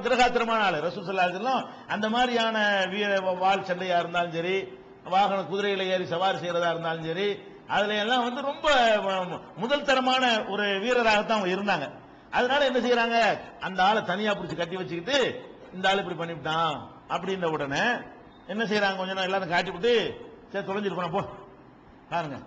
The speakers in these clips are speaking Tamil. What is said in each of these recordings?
திரகாத்திரமான ஆளு ரசூசல்லாசல்லாம் அந்த மாதிரியான வீர வால் சண்டையா இருந்தாலும் சரி வாகன குதிரையில ஏறி சவாரி செய்யறதா இருந்தாலும் சரி அதுல எல்லாம் வந்து ரொம்ப முதல் தரமான ஒரு வீரராகத்தான் அவங்க இருந்தாங்க. அதனால என்ன செய்யறாங்க? அந்த ஆளை தனியா பிடிச்சி கட்டி வச்சுக்கிட்டு இந்த ஆள் இப்படி பண்ணிவிட்டான் அப்படின்ற உடனே என்ன செய்யறாங்க? கொஞ்ச நேரம் எல்லாரும் காட்டி விட்டு சரி தொலைஞ்சிட்டு போனா போ. பாருங்க.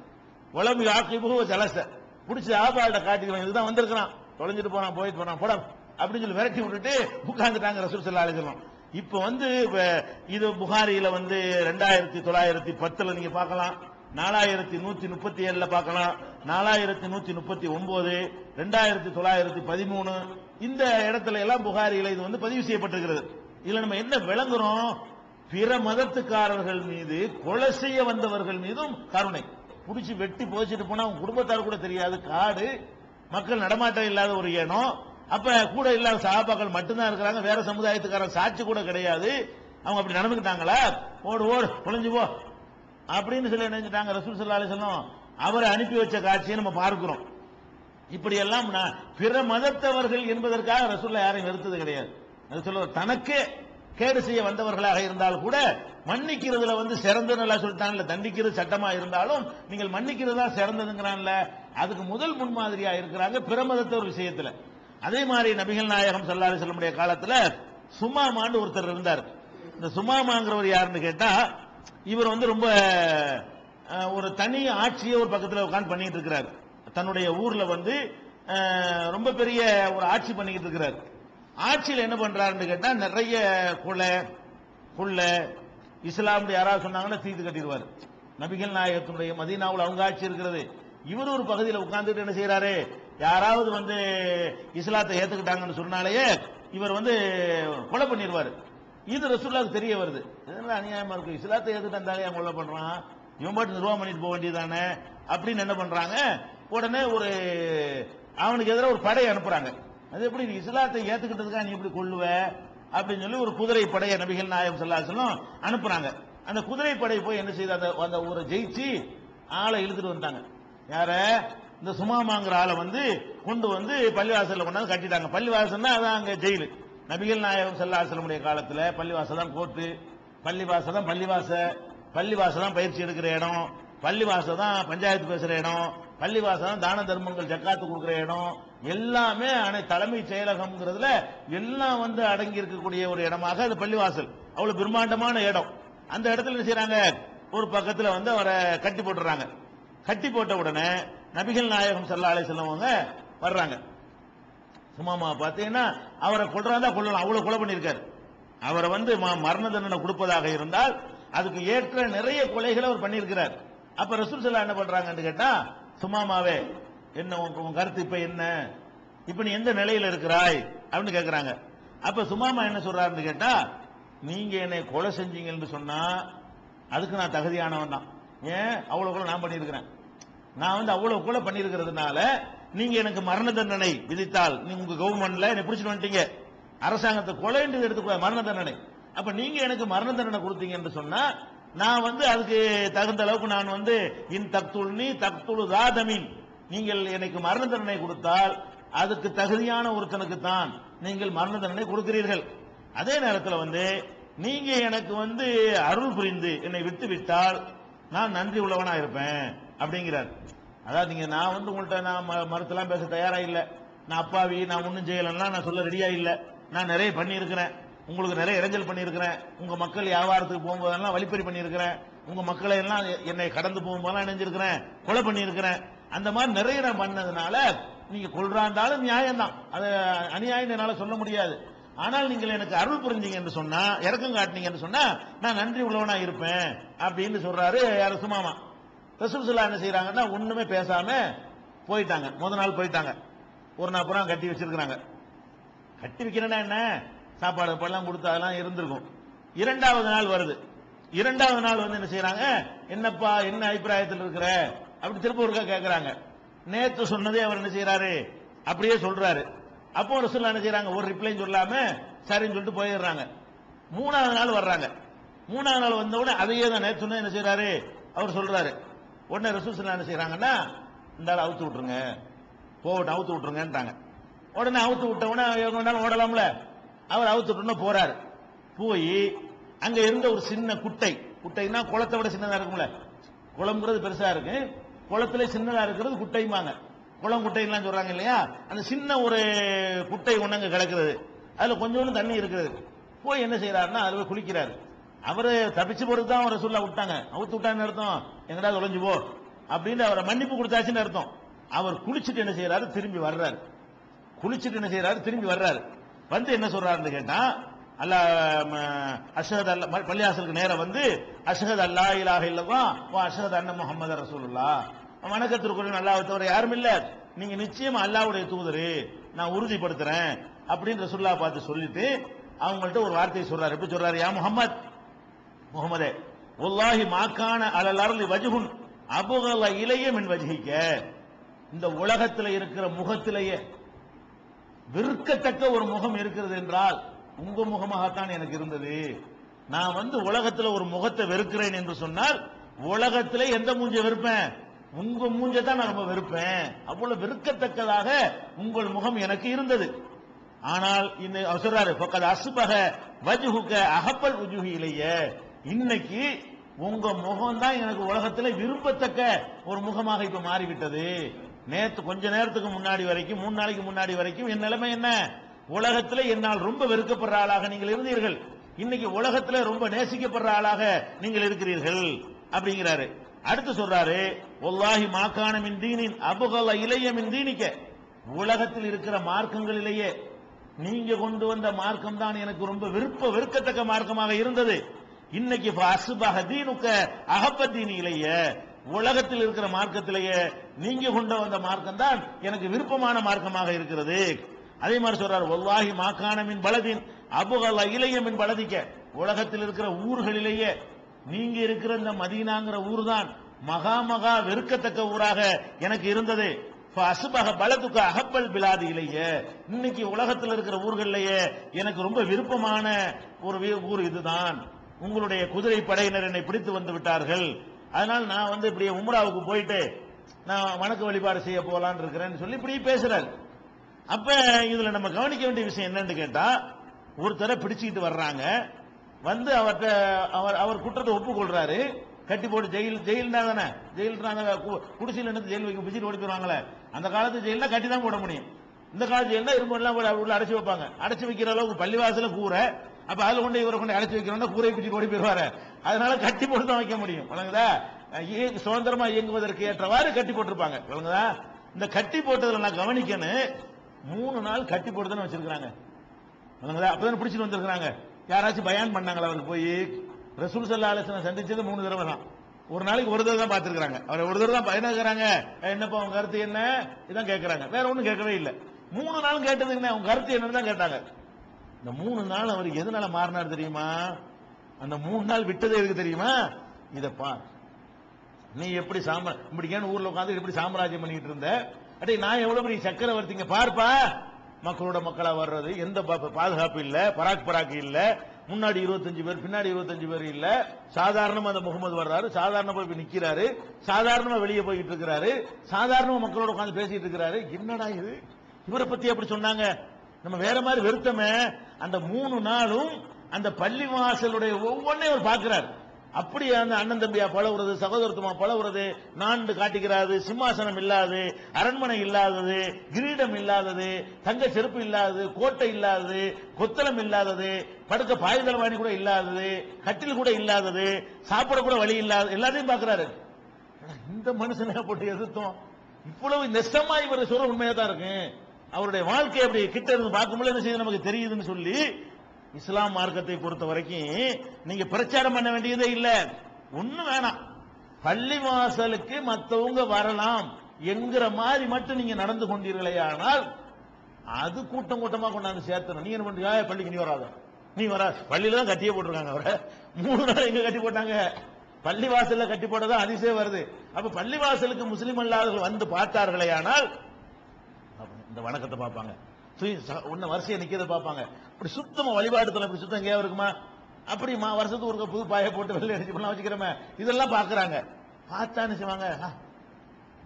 உடம்பு போக ஜலச பிடிச்சி ஆபால்ட்ட காட்டிக்கிறான் இதுதான் வந்திருக்கிறான். தொலைஞ்சிட்டு போறான் போயிட்டு போறான் போட. அப்படின்னு சொல்லி விரட்டி விட்டுட்டு உட்கார்ந்துட்டாங்க ரசூல் சல்லா அலிசல்லாம் இப்போ வந்து இப்ப இது புகாரியில வந்து ரெண்டாயிரத்தி தொள்ளாயிரத்தி பத்துல நீங்க பார்க்கலாம் நாலாயிரத்தி நூத்தி முப்பத்தி ஏழுல பார்க்கலாம் நாலாயிரத்தி நூத்தி முப்பத்தி ஒன்பது ரெண்டாயிரத்தி தொள்ளாயிரத்தி பதிமூணு இந்த இடத்துல எல்லாம் புகாரியில இது வந்து பதிவு செய்யப்பட்டிருக்கிறது. இதுல நம்ம என்ன விளங்குறோம்? பிற மதத்துக்காரர்கள் மீது கொலை செய்ய வந்தவர்கள் மீதும் கருணை. புடிச்சு வெட்டி போச்சுட்டு போனா அவங்க குடும்பத்தார் கூட தெரியாது காடு மக்கள் நடமாட்டம் இல்லாத ஒரு இடம் அப்ப கூட இல்லாத சகாபாக்கள் மட்டும்தான் இருக்கிறாங்க. வேற சமுதாயத்துக்காரன் சாட்சி கூட கிடையாது. அவங்க அப்படி நடந்துக்கிட்டாங்களா? ஓடு ஓடு குழஞ்சு போ. அப்படின்னு சொல்லி நினைச்சிட்டாங்க ரசூல் சல்லா அலிசல்லம் அவரை அனுப்பி வச்ச காட்சியை நம்ம பார்க்கிறோம். இப்படி எல்லாம் பிற மதத்தவர்கள் என்பதற்காக ரசூல்ல யாரையும் வெறுத்தது கிடையாது. அது சொல்ல தனக்கே கேடு செய்ய வந்தவர்களாக இருந்தால் கூட மன்னிக்கிறதுல வந்து சிறந்த நல்லா சொல்லிட்டான்ல தண்டிக்கிறது சட்டமா இருந்தாலும் நீங்கள் மன்னிக்கிறது தான் சிறந்ததுங்கிறான்ல. அதுக்கு முதல் முன்மாதிரியா இருக்கிறாங்க பிற மதத்தவர் விஷயத்துல. அதே மாதிரி நபிகள் நாயகம் சல்லாரி செல்லமுடைய காலத்தில் சுமாமான்னு ஒருத்தர் இருந்தார். இந்த சுமாமாங்கிறவர் யாருன்னு கேட்டா இவர் வந்து ரொம்ப ஒரு தனி ஆட்சியை ஒரு பக்கத்தில் உட்காந்து பண்ணிட்டு இருக்கிறார். தன்னுடைய ஊர்ல வந்து ரொம்ப பெரிய ஒரு ஆட்சி பண்ணிக்கிட்டு இருக்கிறார். ஆட்சியில் என்ன பண்றாருன்னு கேட்டா நிறைய கொலை கொள்ளை இஸ்லாம் யாராவது சொன்னாங்கன்னா தீர்த்து கட்டிடுவார். நபிகள் நாயகத்தினுடைய மதீனாவில் அவங்க ஆட்சி இருக்கிறது. இவர் ஒரு பகுதியில் உட்கார்ந்துட்டு என்ன செய்யறாரு யாராவது வந்து இஸ்லாத்தை ஏத்துக்கிட்டாங்கன்னு சொன்னாலேயே இவர் வந்து கொலை பண்ணிடுவார் இது ரசூல்லாவுக்கு தெரிய வருது. இதெல்லாம் அநியாயமா இருக்கும் இஸ்லாத்தை ஏத்துட்டு அவன் கொலை பண்றான்? இவன் பாட்டு நிர்வாகம் பண்ணிட்டு போக வேண்டியதானே அப்படின்னு என்ன பண்றாங்க? உடனே ஒரு அவனுக்கு எதிராக ஒரு படையை அனுப்புறாங்க. அது எப்படி நீ இஸ்லாத்தை ஏத்துக்கிட்டதுக்காக நீ இப்படி கொள்ளுவ அப்படின்னு சொல்லி ஒரு குதிரை படையை நபிகள் நாயகம் சொல்லாசலும் அனுப்புறாங்க. அந்த குதிரை படை போய் என்ன செய்த அந்த அந்த ஊரை ஜெயிச்சு ஆளை இழுத்துட்டு வந்தாங்க யார? இந்த சுமாமாங்கிற ஆளை வந்து கொண்டு வந்து பள்ளிவாசலில் கொண்டாந்து கட்டிட்டாங்க. பள்ளிவாசல்னா அதான் அங்கே ஜெயிலு. நபிகள் நாயகம் சல்லாசலமுடைய காலத்தில் பள்ளிவாசல் தான் கோர்ட்டு. பள்ளிவாசல் தான் பள்ளிவாச. பள்ளிவாசல் தான் பயிற்சி எடுக்கிற இடம். பள்ளிவாசல் தான் பஞ்சாயத்து பேசுகிற இடம். பள்ளிவாசல் தான் தான தர்மங்கள் ஜக்காத்து கொடுக்குற இடம். எல்லாமே அனை தலைமை செயலகம்ங்கிறதுல எல்லாம் வந்து அடங்கி இருக்கக்கூடிய ஒரு இடமாக அது பள்ளிவாசல். அவ்வளோ பிரம்மாண்டமான இடம். அந்த இடத்துல என்ன செய்றாங்க? ஒரு பக்கத்தில் வந்து அவரை கட்டி போட்டுறாங்க. கட்டி போட்ட உடனே நபிகள் நாயகம் சல்லா அலை செல்லவங்க வர்றாங்க. சும்மாமா பார்த்தீங்கன்னா அவரை கொள்றதா கொள்ளலாம் அவ்வளவு கொலை பண்ணியிருக்காரு. அவரை வந்து மரண தண்டனை கொடுப்பதாக இருந்தால் அதுக்கு ஏற்ற நிறைய கொலைகளை அவர் பண்ணியிருக்கிறார். அப்ப ரசூல் செல்லா என்ன பண்றாங்கன்னு கேட்டா சும்மாமாவே என்ன உன் உன் கருத்து இப்ப என்ன? இப்ப நீ எந்த நிலையில இருக்கிறாய்? அப்படின்னு கேட்கிறாங்க அப்ப சுமாமா என்ன சொல்றாருன்னு கேட்டா நீங்க என்னை கொலை செஞ்சீங்கன்னு சொன்னா அதுக்கு நான் தகுதியானவன் தான். ஏன்? அவ்வளவு கொலை நான் பண்ணியிருக்கிறேன். நான் வந்து அவ்வளவு கொலை பண்ணியிருக்கிறதுனால நீங்க எனக்கு மரண தண்டனை விதித்தால் நீங்க உங்க கவர்மெண்ட்ல என்னை பிடிச்சிட்டு வந்துட்டீங்க. அரசாங்கத்தை கொலைன்றது எடுத்துக்கூடாது மரண தண்டனை. அப்ப நீங்க எனக்கு மரண தண்டனை கொடுத்தீங்கன்னு சொன்னா நான் வந்து அதுக்கு தகுந்த அளவுக்கு நான் வந்து இன் தக்துல்னி தக்துலு ராதமின் நீங்கள் எனக்கு மரண தண்டனை கொடுத்தால் அதுக்கு தகுதியான ஒருத்தனுக்கு தான் நீங்கள் மரண தண்டனை கொடுக்கிறீர்கள். அதே நேரத்தில் வந்து நீங்க எனக்கு வந்து அருள் புரிந்து என்னை விட்டு விட்டால் நான் நன்றி உள்ளவனா இருப்பேன். அப்படிங்கிறார். அதாவது நீங்க நான் வந்து உங்கள்ட்ட நான் ம- மறுத்தெல்லாம் பேச தயாரா இல்லை நான் அப்பாவி நான் ஒன்றும் செய்யலாம் நான் சொல்ல ரெடியா இல்லை. நான் நிறைய பண்ணியிருக்கிறேன். உங்களுக்கு நிறைய இடைஞ்சல் பண்ணியிருக்கிறேன். உங்க மக்கள் வியாபாரத்துக்கு போகும்போதெல்லாம் வழிப்பறி பண்ணியிருக்கிறேன். உங்க மக்களை எல்லாம் என்னை கடந்து போகும்போதெல்லாம் இணைஞ்சிருக்கிறேன். கொலை பண்ணியிருக்கிறேன். அந்த மாதிரி நிறைய நான் பண்ணதுனால நீங்க கொள்றாந்தாலும் நியாயம்தான். அதை அநியாயம் என்னால சொல்ல முடியாது. ஆனால் நீங்கள் எனக்கு அருள் புரிஞ்சீங்க என்று சொன்னா இறக்கம் காட்டினீங்கன்னு சொன்னா நான் நன்றி உள்ளவனா இருப்பேன் அப்படின்னு சொல்றாரு யார் சுமாமா ரசூல் என்ன செய்யறாங்கன்னா ஒண்ணுமே பேசாம போயிட்டாங்க. முத நாள் போயிட்டாங்க. ஒரு நாள் புறம் கட்டி வச்சிருக்கிறாங்க. கட்டி வைக்கிறேன்னா என்ன? சாப்பாடு பழம் கொடுத்து அதெல்லாம் இருந்திருக்கும். இரண்டாவது நாள் வருது. இரண்டாவது நாள் வந்து என்ன செய்யறாங்க என்னப்பா என்ன அபிப்பிராயத்தில் இருக்கிற? அப்படி திரும்ப ஒருக்கா கேட்கறாங்க நேத்து சொன்னதே அவர் என்ன செய்யறாரு அப்படியே சொல்றாரு. அப்போ ரசூல்லா என்ன செய்யறாங்க ஒரு ரிப்ளையும் சொல்லாம சரின்னு சொல்லிட்டு போயிடுறாங்க. மூணாவது நாள் வர்றாங்க. மூணாவது நாள் வந்த உடனே அதையே தான் நேற்று என்ன செய்யறாரு அவர் சொல்றாரு. உடனே ரசூல் என்ன செய்யறாங்கன்னா இந்த ஆளை அவுத்து விட்டுருங்க. போகட்டும் அவுத்து விட்டுருங்கன்றாங்க. உடனே அவுத்து விட்ட உடனே எங்க வேணாலும் ஓடலாம்ல. அவர் அவுத்துட்டு போறாரு. போய் அங்க இருந்த ஒரு சின்ன குட்டை குட்டைன்னா குளத்தை விட சின்னதா இருக்கும்ல. குளம்ங்கிறது பெருசா இருக்கு. குளத்துல சின்னதா இருக்கிறது குட்டைமாங்க குளம் குட்டைலாம் சொல்றாங்க இல்லையா? அந்த சின்ன ஒரு குட்டை ஒண்ணு அங்க கிடக்குறது அதுல கொஞ்சோண்டு தண்ணி இருக்குது. போய் என்ன செய்யறாருன்னா அதுல போய் குளிக்கிறாரு. அவரு தப்பிச்சு போறது தான் அவரை சொல்ல விட்டாங்க. அவுத்து விட்டான்னு அர்த்தம். எங்கடா தொலைஞ்சு போ. அப்படின்னு அவரை மன்னிப்பு கொடுத்தாச்சுன்னு அர்த்தம். அவர் குளிச்சுட்டு என்ன செய்யறாரு திரும்பி வர்றாரு. குளிச்சுட்டு என்ன செய்யறாரு திரும்பி வர்றாரு. வந்து என்ன சொல்றாருன்னு கேட்டா அல்லா அஷஹத் அல்ல பள்ளியாசலுக்கு நேரம் வந்து அஷஹத் அல்லா இலாக இல்லவா அஷகத் அஷஹத் அண்ணன் முகமது ரசூலுல்லா வணக்கத்திற்குரிய அல்லாஹ் தவிர யாரும் இல்ல. நீங்க நிச்சயமா அல்லாஹ்வுடைய தூதரு. நான் உறுதிப்படுத்துறேன். அப்படின்னு ரசூல்லா பார்த்து சொல்லிட்டு அவங்கள்ட்ட ஒரு வார்த்தையை சொல்றாரு. எப்படி சொல்றாரு? யா முகமது முகமதே ஒல்லாஹி மாக்கான அலலர்லி வஜுகுன் அபுகல இளைய மின் வஜிக்க இந்த உலகத்துல இருக்கிற முகத்திலேயே வெறுக்கத்தக்க ஒரு முகம் இருக்கிறது என்றால் உங்க முகமாகத்தான் எனக்கு இருந்தது. நான் வந்து உலகத்துல ஒரு முகத்தை வெறுக்கிறேன் என்று சொன்னால் உலகத்திலே எந்த மூஞ்ச வெறுப்பேன்? உங்க மூஞ்ச தான் நான் ரொம்ப வெறுப்பேன். அவ்வளவு வெறுக்கத்தக்கதாக உங்கள் முகம் எனக்கு இருந்தது. ஆனால் இந்த சொல்றாரு பக்கத்து அசுபக வஜுகுக்க அகப்பல் உஜுகி இலைய. இன்னைக்கு உங்க முகம் தான் எனக்கு உலகத்துல விரும்பத்தக்க ஒரு முகமாக இப்ப மாறிவிட்டது. நேத்து கொஞ்ச நேரத்துக்கு முன்னாடி வரைக்கும் மூணு நாளைக்கு முன்னாடி வரைக்கும் என் நிலைமை என்ன? உலகத்துல என்னால் ரொம்ப வெறுக்கப்படுற ஆளாக நீங்கள் இருந்தீர்கள். இன்னைக்கு உலகத்துல ரொம்ப நேசிக்கப்படுற ஆளாக நீங்கள் இருக்கிறீர்கள். அப்படிங்கிறாரு. அடுத்து சொல்றாரு ஒல்லாஹி மாக்கான மின் தீனின் அபுகல இளைய மின் தீனிக்க. உலகத்தில் இருக்கிற மார்க்கங்களிலேயே நீங்க கொண்டு வந்த மார்க்கம் தான் எனக்கு ரொம்ப விருப்ப வெறுக்கத்தக்க மார்க்கமாக இருந்தது. இன்னைக்கு அசுபக தீனுக்க அகப்பத்தீன் உலகத்தில் இருக்கிற மார்க்கத்திலேயே நீங்க கொண்டு வந்த மார்க்கம் தான் எனக்கு விருப்பமான மார்க்கமாக இருக்கிறது. அதே மாதிரி சொல்றாரு ஒல்லாஹி மாக்கானமின் பலதின் அபுகல இளைய பலதிக்க. உலகத்தில் இருக்கிற ஊர்களிலேயே நீங்க இருக்கிற இந்த மதீனாங்கிற ஊர் தான் மகா மகா வெறுக்கத்தக்க ஊராக எனக்கு இருந்தது. அசுபக பலத்துக்கு அகப்பல் பிலாது இல்லையே இன்னைக்கு உலகத்தில் இருக்கிற ஊர்கள்லயே எனக்கு ரொம்ப விருப்பமான ஒரு ஊர் இதுதான். உங்களுடைய குதிரை படையினர் என்னை பிடித்து வந்து விட்டார்கள். அதனால் நான் வந்து இப்படி உம்ராவுக்கு போயிட்டு நான் வணக்க வழிபாடு செய்ய போகலான் இருக்கிறேன்னு சொல்லி இப்படி பேசுறாரு. அப்ப இதுல நம்ம கவனிக்க வேண்டிய விஷயம் என்னன்னு கேட்டா ஒருத்தரை பிடிச்சிக்கிட்டு வர்றாங்க. வந்து அவர்கிட்ட அவர் அவர் குற்றத்தை ஒப்புக்கொள்றாரு. கட்டி போட்டு ஜெயில் ஜெயில்னா தானே? ஜெயில் குடிசையில் இருந்து ஜெயில் வைக்க பிடிச்சிட்டு ஓடி போயிருவாங்களே? அந்த காலத்து ஜெயிலில் கட்டி தான் போட முடியும். இந்த காலத்து ஜெயிலில் இரும்பு எல்லாம் அடைச்சி உள்ள வைப்பாங்க. அடைச்சி வைக்கிற அளவுக்கு பள்ளிவாசல கூரை அப்ப அதுல கொண்டு இவரை கொண்டு அடைச்சு வைக்கிறோம்னா கூரை பிடிச்சிட்டு ஓடி போயிடுவாரு. அதனால கட்டி போட்டு தான் வைக்க முடியும். வழங்குதா? இயங்கு- சுதந்திரமா இயங்குவதற்கு ஏற்றவாறு கட்டி போட்டிருப்பாங்க. வழங்குதா? இந்த கட்டி போட்டதுல நான் கவனிக்கணும் மூணு நாள் கட்டி போட்டு தானே வச்சிருக்காங்க வழங்குதா? அப்பதான் பிடிச்சிட்டு வந்திருக்கிறாங்க. யாராச்சும் பயான் பண்ணாங்களா அவருக்கு போய்? ரசூல் சல்லா ஆலோசனை சந்திச்சது மூணு தடவை தான். ஒரு நாளைக்கு ஒரு தடவை தான் பார்த்துருக்காங்க அவரை ஒரு தடவை தான் பயணம் இருக்கிறாங்க என்னப்பா அவங்க கருத்து என்ன? இதான் கேட்கறாங்க வேற ஒன்றும் கேட்கவே இல்லை. மூணு நாள் கேட்டது என்ன? அவங்க கருத்து என்னன்னு தான் கேட்டாங்க. இந்த மூணு நாள் அவர் எதனால மாறினார் தெரியுமா? அந்த மூணு நாள் விட்டதே எதுக்கு தெரியுமா? இத நீ எப்படி சாம இப்படிக்கான ஊர்ல உட்காந்து எப்படி சாம்ராஜ்யம் பண்ணிட்டு இருந்த? அடே நான் எவ்வளவு பெரிய சக்கரவர்த்திங்க? பார்ப்பா. மக்களோட மக்களா வர்றது. எந்த பாதுகாப்பு இல்ல பராக் பராக் இல்ல. முன்னாடி 25 பேர் பின்னாடி 25 பேர் இல்ல. சாதாரணமா அந்த முகமது வர்றாரு. சாதாரணமா போய் நிக்கிறாரு. சாதாரணமா வெளியே போயிட்டு இருக்கிறாரு. சாதாரணமா மக்களோட உட்காந்து பேசிட்டு இருக்கிறாரு. என்னடா இது? இவரை பத்தி அப்படி சொன்னாங்க. நம்ம வேற மாதிரி வெறுத்தமே அந்த மூணு நாளும் அந்த பள்ளிவாசலுடைய ஒவ்வொன்றையும் அவர் பார்க்கிறார். அப்படி அந்த அண்ணன் தம்பியா பழகுறது சகோதரத்துவமா பழகுறது நாண்டு காட்டிக்கிறாது சிம்மாசனம் இல்லாது அரண்மனை இல்லாதது கிரீடம் இல்லாதது தங்க செருப்பு இல்லாதது கோட்டை இல்லாதது கொத்தளம் இல்லாதது படுக்க பாய்தளவாணி கூட இல்லாதது கட்டில் கூட இல்லாதது சாப்பிட கூட வழி இல்லாத எல்லாத்தையும் பாக்குறாரு இந்த மனுஷனை போட்டு எதிர்த்தோம். இவ்வளவு நெசமா இவர் சொல்ற உண்மையா தான் இருக்கு. அவருடைய வாழ்க்கை அப்படி கிட்ட இருந்து பார்க்கும்போது என்ன செய்யுது நமக்கு தெரியுதுன்னு சொல்லி இஸ்லாம் மார்க்கத்தை பொறுத்த வரைக்கும் நீங்க பிரச்சாரம் பண்ண வேண்டியதே இல்ல. ஒண்ணும் வேணாம். பள்ளிவாசலுக்கு மற்றவங்க வரலாம் என்கிற மாதிரி மட்டும் நீங்க நடந்து கொண்டீர்களே ஆனால் அது கூட்டம் கூட்டமா கொண்டாந்து சேர்த்தணும். நீ என்ன பண்றீங்க? பள்ளிக்கு நீ வராத. நீ வரா. பள்ளியில தான் கட்டியே போட்டிருக்காங்க அவரை. மூணு நாள் எங்க கட்டி போட்டாங்க? பள்ளி வாசல்ல கட்டி போட்டதான் அதிசயம் வருது. அப்ப பள்ளி வாசலுக்கு முஸ்லீம் அல்லாதவர்கள் வந்து பார்த்தார்களே ஆனால் இந்த வணக்கத்தை பார்ப்பாங்க. உன்ன வரிசையை நிக்கிறத பார்ப்பாங்க. இப்படி சுத்தமா வழிபாடுத்தல அப்படி சுத்தம் எங்கேயா இருக்குமா? அப்படிமா வருஷத்துக்கு ஒரு புது பாயை போட்டு வெளில அடிச்சு பண்ணலாம் வச்சுக்கிறோமே. இதெல்லாம் பாக்குறாங்க பார்த்தா என்ன செய்வாங்க?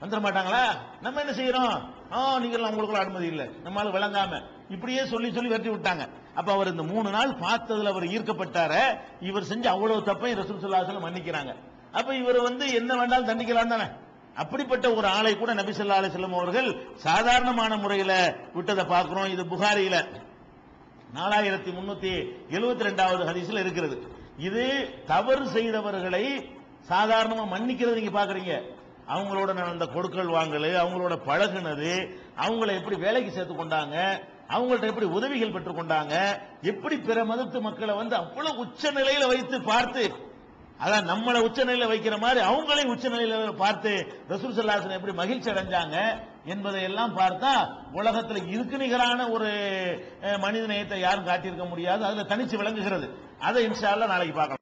வந்துட மாட்டாங்களா? நம்ம என்ன செய்யறோம்? ஆ நீங்க உங்களுக்குள்ள அனுமதி இல்ல. நம்மளால விளங்காம இப்படியே சொல்லி சொல்லி வெட்டி விட்டாங்க. அப்ப அவர் இந்த மூணு நாள் பார்த்ததுல அவர் ஈர்க்கப்பட்டார இவர் செஞ்ச அவ்வளவு தப்பையும் ரசூல் ஸல்லல்லாஹு மன்னிக்கிறாங்க. அப்ப இவர் வந்து என்ன வேண்டாலும் தண்டிக்கலாம் தானே? அப்படிப்பட்ட ஒரு ஆளை கூட நபி ஸல்லல்லாஹு அலைஹி அவர்கள் சாதாரணமான முறையில் விட்டதை பார்க்கிறோம். இது புகாரியில நாலாயிரத்தி முன்னூத்தி எழுபத்தி ரெண்டாவது ஹதீஸில் இருக்கிறது. இது தவறு செய்தவர்களை சாதாரணமா மன்னிக்கிறது நீங்க பாக்குறீங்க அவங்களோட நடந்த கொடுக்கல் வாங்கல் அவங்களோட பழகுனது அவங்கள எப்படி வேலைக்கு சேர்த்து கொண்டாங்க அவங்கள்ட்ட எப்படி உதவிகள் பெற்றுக்கொண்டாங்க எப்படி பிற மதத்து மக்களை வந்து அவ்வளவு உச்ச நிலையில வைத்து பார்த்து அதான் நம்மளை உச்சநிலையில வைக்கிற மாதிரி அவங்களையும் உச்சநிலையில பார்த்து ரசூல் சல்லாசன் எப்படி மகிழ்ச்சி அடைஞ்சாங்க என்பதை எல்லாம் பார்த்தா உலகத்துல இருக்கு நிகரான ஒரு மனித நேயத்தை யாரும் காட்டியிருக்க முடியாது. அதுல தனிச்சு விளங்குகிறது. அதை இன்ஷா நாளைக்கு பார்க்கலாம்.